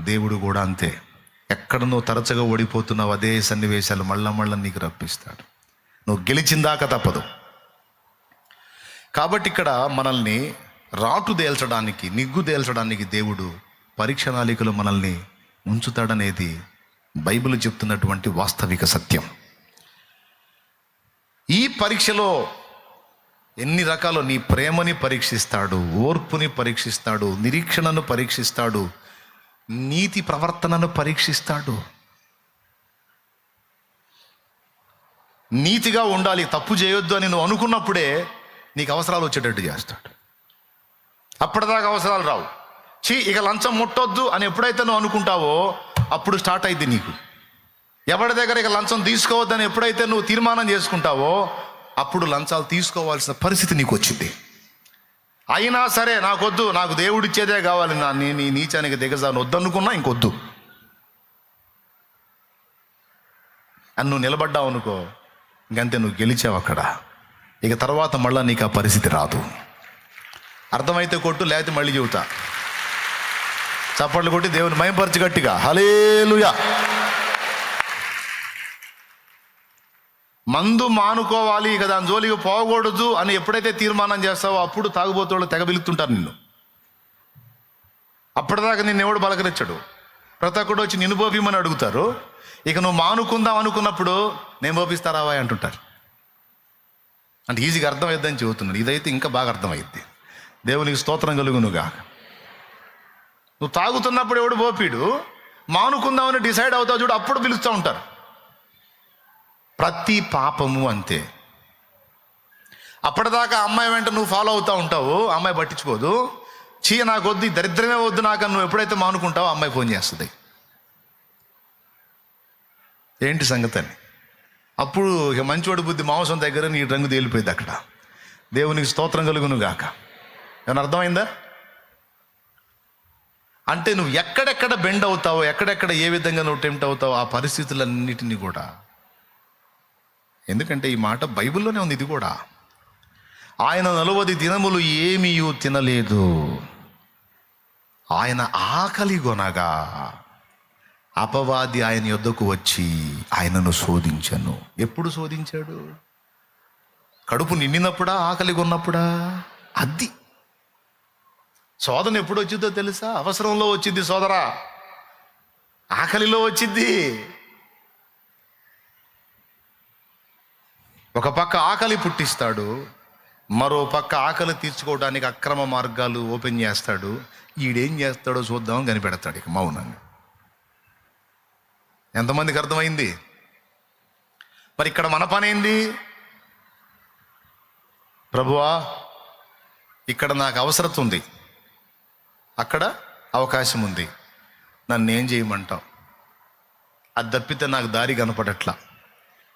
దేవుడు కూడా అంతే. ఎక్కడ నువ్వు తరచుగా ఓడిపోతున్నావు అదే సన్నివేశాలు మళ్ళా మళ్ళీ నీకు రప్పిస్తాడు. నువ్వు గెలిచిందాక తప్పదు. కాబట్టి ఇక్కడ మనల్ని రాటు తేల్చడానికి నిగ్గు తేల్చడానికి దేవుడు పరీక్ష నాళికలో మనల్ని ఉంచుతాడనేది బైబిల్ చెప్తున్నటువంటి వాస్తవిక సత్యం. ఈ పరీక్షలో ఎన్ని రకాలు నీ ప్రేమని పరీక్షిస్తాడు ఓర్పుని పరీక్షిస్తాడు నిరీక్షణను పరీక్షిస్తాడు నీతి ప్రవర్తనను పరీక్షిస్తాడు. నీతిగా ఉండాలి తప్పు చేయొద్దు అని నువ్వు అనుకున్నప్పుడే నీకు అవసరాలు వచ్చేటట్టు చేస్తాడు. అప్పటిదాకా అవసరాలు రావు. చీ ఇక లంచం ముట్టొద్దు అని ఎప్పుడైతే నువ్వు అనుకుంటావో అప్పుడు స్టార్ట్ అయింది నీకు. ఎవరి దగ్గర ఇక లంచం తీసుకోవద్దని ఎప్పుడైతే నువ్వు తీర్మానం చేసుకుంటావో అప్పుడు లంచాలు తీసుకోవాల్సిన పరిస్థితి నీకు వచ్చింది. అయినా సరే నాకొద్దు నాకు దేవుడిచ్చేదే కావాలి. నా నేను ఈ నీచానికి దిగజాను. వద్దనుకున్నా ఇంకొద్దు. అని నువ్వు నిలబడ్డావు అనుకో ఇంకంతే నువ్వు గెలిచావు అక్కడ. ఇక తర్వాత మళ్ళీ నీకు ఆ పరిస్థితి రాదు. అర్థమైతే కొట్టు లేకపోతే మళ్ళీ చెబుతా. చప్పట్లు కొట్టి దేవుని మయంపరచి గట్టిగా. హలేలుయా మందు మానుకోవాలి ఇక దాని జోలికి పోకూడదు అని ఎప్పుడైతే తీర్మానం చేస్తావో అప్పుడు తాగుబోతోళ్ళు తెగ పిలుతుంటారు నిన్ను. అప్పటిదాకా నిన్ను ఎవడు బలకరించడు? ప్రతి ఒక్కడు వచ్చి నిన్ను పోపిమని అడుగుతారు. ఇక నువ్వు మానుకుందాం అనుకున్నప్పుడు నేను పోపిస్తారావా అంటుంటారు. అంటే ఈజీగా అర్థమైద్దని చెబుతున్నాడు. ఇదైతే ఇంకా బాగా అర్థమైద్ది దేవునికి స్తోత్రం కలుగునుగా. నువ్వు తాగుతున్నప్పుడు ఎవడు పోపీడు మానుకుందామని డిసైడ్ అవుతావు చూడు అప్పుడు పిలుస్తూ ఉంటారు. ప్రతి పాపము అంతే. అప్పటిదాకా అమ్మాయి వెంట నువ్వు ఫాలో అవుతూ ఉంటావు అమ్మాయి పట్టించుకోదు. చీ నాకు వద్దు దరిద్రమే వద్దు నాకు నువ్వు ఎప్పుడైతే మానుకుంటావో అమ్మాయి ఫోన్ చేస్తుంది. ఏంటి సంగతి అని అప్పుడు ఇక మంచివాడి బుద్ధి మాంసం దగ్గర నీ రంగు తేలిపోయింది అక్కడ. దేవునికి స్తోత్రం కలుగును గాక. ఏమన్నా అర్థమైందా? అంటే నువ్వు ఎక్కడెక్కడ బెండ్ అవుతావో ఎక్కడెక్కడ ఏ విధంగా నువ్వు టెంప్ట్ అవుతావో ఆ పరిస్థితులన్నిటినీ కూడా ఎందుకంటే ఈ మాట బైబిల్లోనే ఉంది ఇది కూడా. ఆయన నలువది దినములు ఏమీ తినలేదు. ఆయన ఆకలి కొనగా అపవాది ఆయన యొద్దకు వచ్చి ఆయనను శోధించను. ఎప్పుడు శోధించాడు? కడుపు నిండినప్పుడా ఆకలి కొన్నప్పుడా? అది. శోధన ఎప్పుడు వచ్చిందో తెలుసా? అవసరంలో వచ్చింది సోదరా ఆకలిలో వచ్చింది. ఒక పక్క ఆకలి పుట్టిస్తాడు మరో పక్క ఆకలి తీర్చుకోవడానికి అక్రమ మార్గాలు ఓపెన్ చేస్తాడు. ఈడేం చేస్తాడో చూద్దాం కనిపెడతాడు ఇక మౌనంగా. ఎంతమందికి అర్థమైంది? మరి ఇక్కడ మన పనేంది ప్రభువా ఇక్కడ నాకు అవసరత ఉంది. అక్కడ అవకాశం ఉంది. నన్ను ఏం చేయమంటావు? అది తప్పితే నాకు దారి కనపడట్లా.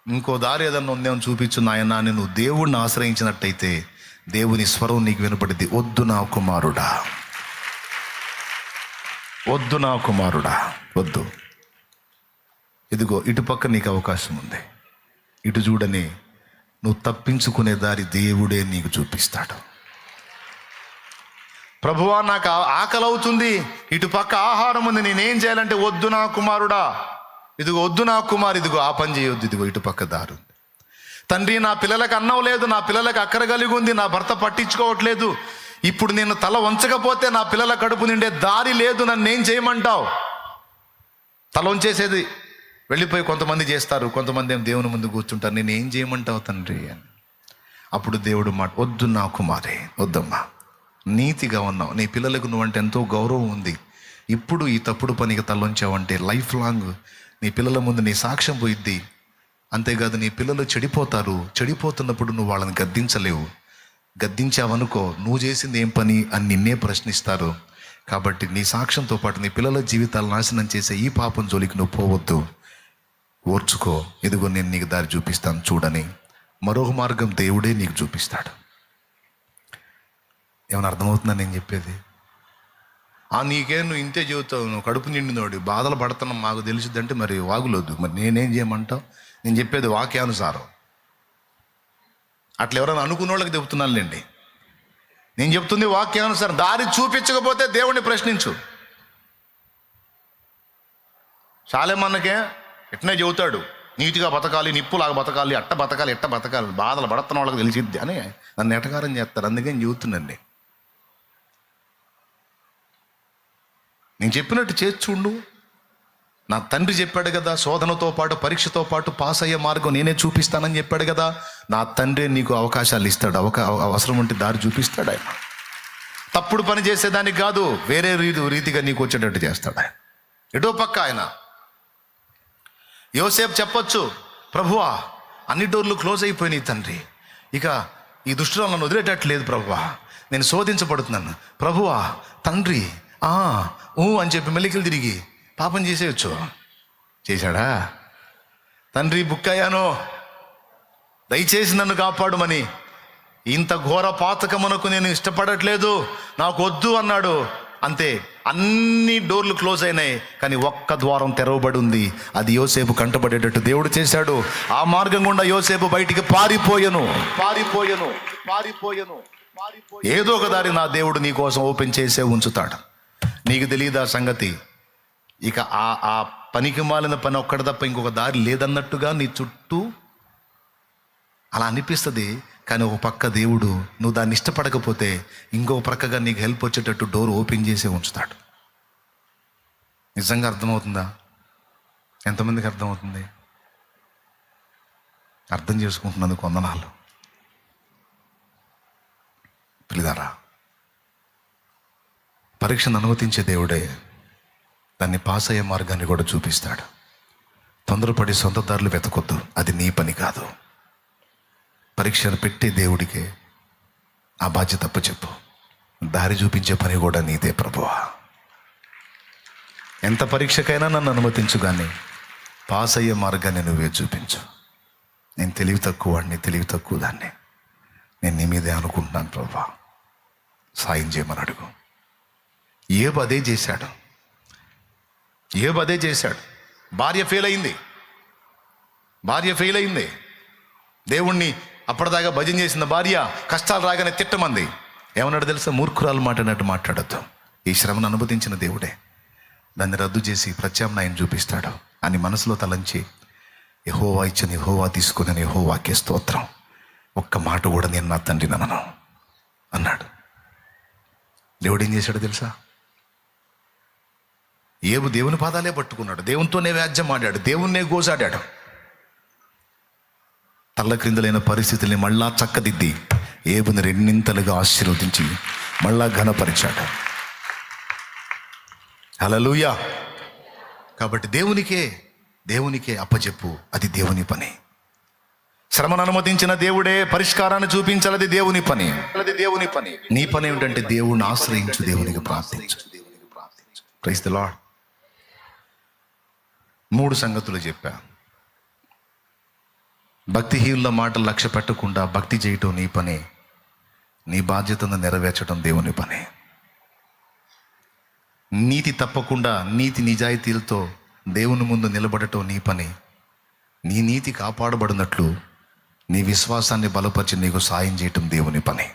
ఇంకో దారి ఏదన్నా ఉందేమో చూపించు నాయన నేను దేవుణ్ణి ఆశ్రయించినట్టయితే దేవుని స్వరం నీకు వినపడింది. వద్దు నా కుమారుడా. వద్దు నా కుమారుడా. వద్దు. ఇదిగో ఇటుపక్క నీకు అవకాశం ఉంది. ఇటు చూడని నువ్వు తప్పించుకునే దారి దేవుడే నీకు చూపిస్తాడు. ప్రభువా నాకు ఆకలి అవుతుంది ఇటు పక్క ఆహారం ఉంది. నేనేం చేయాలంటే వద్దు నా కుమారుడా. ఇదిగో వద్దు నా కుమారు ఇదిగో ఆ పని చేయొద్దు ఇదిగో ఇటు పక్క దారు తండ్రి నా పిల్లలకు అన్నం లేదు నా పిల్లలకు అక్కర కలిగి ఉంది నా భర్త పట్టించుకోవట్లేదు. ఇప్పుడు నేను తల వంచకపోతే నా పిల్లల కడుపు నిండే దారి లేదు నన్ను ఏం చేయమంటావు? తల వంచేసేది వెళ్ళిపోయి కొంతమంది చేస్తారు కొంతమంది ఏం దేవుని ముందు కూర్చుంటారు నేను ఏం చేయమంటావు తండ్రి అని. అప్పుడు దేవుడు మాట వద్దు నా కుమారే వద్దమ్మా. నీతిగా ఉన్నావు నీ పిల్లలకు నువ్వంటే ఎంతో గౌరవం ఉంది. ఇప్పుడు ఈ తప్పుడు పనికి తలొంచావంటే లైఫ్ లాంగ్ నీ పిల్లల ముందు నీ సాక్ష్యం పోయిద్ది. అంతేకాదు నీ పిల్లలు చెడిపోతారు. చెడిపోతున్నప్పుడు నువ్వు వాళ్ళని గద్దించలేవు. గద్దించావనుకో నువ్వు చేసింది ఏం పని? అని నిన్నే ప్రశ్నిస్తారు. కాబట్టి నీ సాక్ష్యంతో పాటు నీ పిల్లల జీవితాలు నాశనం చేసే ఈ పాపం జోలికి నువ్వు పోవద్దు. ఓర్చుకో. ఇదిగో నేను నీకు దారి చూపిస్తాను. చూడని. మరొక మార్గం దేవుడే నీకు చూపిస్తాడు. ఏమైనా అర్థమవుతుందా నేను చెప్పేది? ఆ నీకే నువ్వు ఇంతే చెబుతావు నువ్వు కడుపు నిండినోడు బాధలు పడుతున్నాం మాకు తెలిసిద్దంటే మరి వాగులోద్దు. మరి నేనేం చేయమంటావు? నేను చెప్పేది వాక్యానుసారం. అట్లా ఎవరైనా అనుకున్న వాళ్ళకి చెబుతున్నానులేండి. నేను చెప్తుంది వాక్యానుసారం. దారి చూపించకపోతే దేవుణ్ణి ప్రశ్నించు. చాలేమన్నకే ఎట్నే చెబుతాడు. నీతిగా బతకాలి నిప్పులాగా బతకాలి అట్ట బతకాలి ఎట్ట బతకాలి బాధలు పడుతున్న వాళ్ళకి తెలిసిద్ది అని నన్ను ఎటకారం చేస్తారు. అందుకని చెబుతున్నాను నేను చెప్పినట్టు చేసి చూడు. నా తండ్రి చెప్పాడు కదా శోధనతో పాటు పరీక్షతో పాటు పాస్ అయ్యే మార్గం నేనే చూపిస్తానని చెప్పాడు కదా నా తండ్రి నీకు అవకాశాలు ఇస్తాడు అవకా అవసరం ఉంటే దారి చూపిస్తాడు ఆయన. తప్పుడు పని చేసేదానికి కాదు వేరే రీతి రీతిగా నీకు వచ్చేటట్టు చేస్తాడు ఆయన. ఎటో పక్క ఆయన. యోసేపు చెప్పొచ్చు ప్రభువా అన్ని డోర్లు క్లోజ్ అయిపోయినాయి తండ్రి. ఇక ఈ దుష్టులను నన్ను వదిలేటట్లేదు ప్రభువా. నేను శోధించబడుతున్నాను. ప్రభువా తండ్రి ఊ అని చెప్పి మెల్లికలు తిరిగి పాపం చేసేయచ్చు. చేశాడా? తండ్రి బుక్ అయ్యాను దయచేసి నన్ను కాపాడుమని. ఇంత ఘోర పాతకమునకు నేను ఇష్టపడట్లేదు. నాకు వద్దు అన్నాడు. అంతే అన్ని డోర్లు క్లోజ్ అయినాయి. కానీ ఒక్క ద్వారం తెరవబడి ఉంది అది యోసేపు కంటపడేటట్టు దేవుడు చేశాడు. ఆ మార్గం గుండా యోసేపు బయటికి పారిపోయను. పారిపోయను. పారిపోయను. ఏదో ఒక దారి నా దేవుడు నీ కోసం ఓపెన్ చేసే ఉంచుతాడు. నీకు తెలియదా సంగతి? ఇక ఆ ఆ పనికి మాలిన పని ఒక్కటి తప్ప ఇంకొక దారి లేదన్నట్టుగా నీ చుట్టూ అలా అనిపిస్తుంది. కానీ ఒక పక్క దేవుడు నువ్వు దాన్ని ఇష్టపడకపోతే ఇంకో ప్రక్కగా నీకు హెల్ప్ వచ్చేటట్టు డోర్ ఓపెన్ చేసి ఉంచుతాడు. నిజంగా అర్థమవుతుందా? ఎంతమందికి అర్థమవుతుంది? అర్థం చేసుకుంటున్నందుకు వందనాలు. పిలిదారా పరీక్షను అనుమతించే దేవుడే దాన్ని పాస్ అయ్యే మార్గాన్ని కూడా చూపిస్తాడు. తొందరపడి సొంత దారులు వెతకొద్దు. అది నీ పని కాదు. పరీక్షను పెట్టే దేవుడికే ఆ బాధ్యత చెప్పు దారి చూపించే పని కూడా నీదే ప్రభువా. ఎంత పరీక్షకైనా నన్ను అనుమతించు కానీ పాస్ అయ్యే మార్గాన్ని నువ్వే చూపించు. నేను తెలివి తక్కువ వాడిని తెలివి తక్కువ దాన్ని. నేను నీ మీదే అనుకుంటున్నాను ప్రభా సాయం చేయమని అడుగు. ఏబు అదే చేశాడు. ఏబు అదే చేశాడు. భార్య ఫెయిల్ అయింది. భార్య ఫెయిల్ అయింది. దేవుణ్ణి అప్పటిదాకా భజన చేసిన భార్య కష్టాలు రాగానే తిట్టమంది. ఏమన్నాడు తెలుసా? మూర్ఖురాలు మాట్లాడినట్టు మాట్లాడద్దు. ఈ శ్రమను అనుమతించిన దేవుడే దాన్ని రద్దు చేసి ప్రత్యామ్నాయం చూపిస్తాడు అని మనసులో తలంచి యహోవా ఇచ్చిన యహోవా తీసుకుని యహోవాకే స్తోత్రం. ఒక్క మాట కూడా నేను నా తండ్రి నమ్మను అన్నాడు. దేవుడు ఏం చేశాడు తెలుసా? ఏవు దేవుని పాదాలే పట్టుకున్నాడు. దేవునితోనే వ్యాజ్యం ఆడాడు. దేవుణ్ణే గోజాడాడు. తల్ల క్రిందలైన పరిస్థితుల్ని మళ్ళా చక్కదిద్ది ఏబుని రెండింతలుగా ఆశీర్వదించి మళ్ళా ఘనపరిచాడు. హలలుయా కాబట్టి దేవునికే దేవునికే అప్పచెప్పు అది దేవుని పని. శ్రమను అనుమతించిన దేవుడే పరిష్కారాన్ని చూపించాలది దేవుని పని. అది దేవుని పని. నీ పని ఏమిటంటే దేవుణ్ణి ఆశ్రయించు దేవునికి ప్రార్థించు. ప్రైస్ లాడ్ మూడు సంగతులు చెప్పా. భక్తిహీనుల మాటలు లక్ష్య పెట్టకుండా భక్తి చేయటం నీ పని. నీ బాధ్యతను నెరవేర్చడం దేవుని పని. నీతి తప్పకుండా నీతి నిజాయితీలతో దేవుని ముందు నిలబడటం నీ పని. నీ నీతి కాపాడబడినట్లు నీ విశ్వాసాన్ని బలపరిచి నీకు సాయం చేయటం దేవుని పని.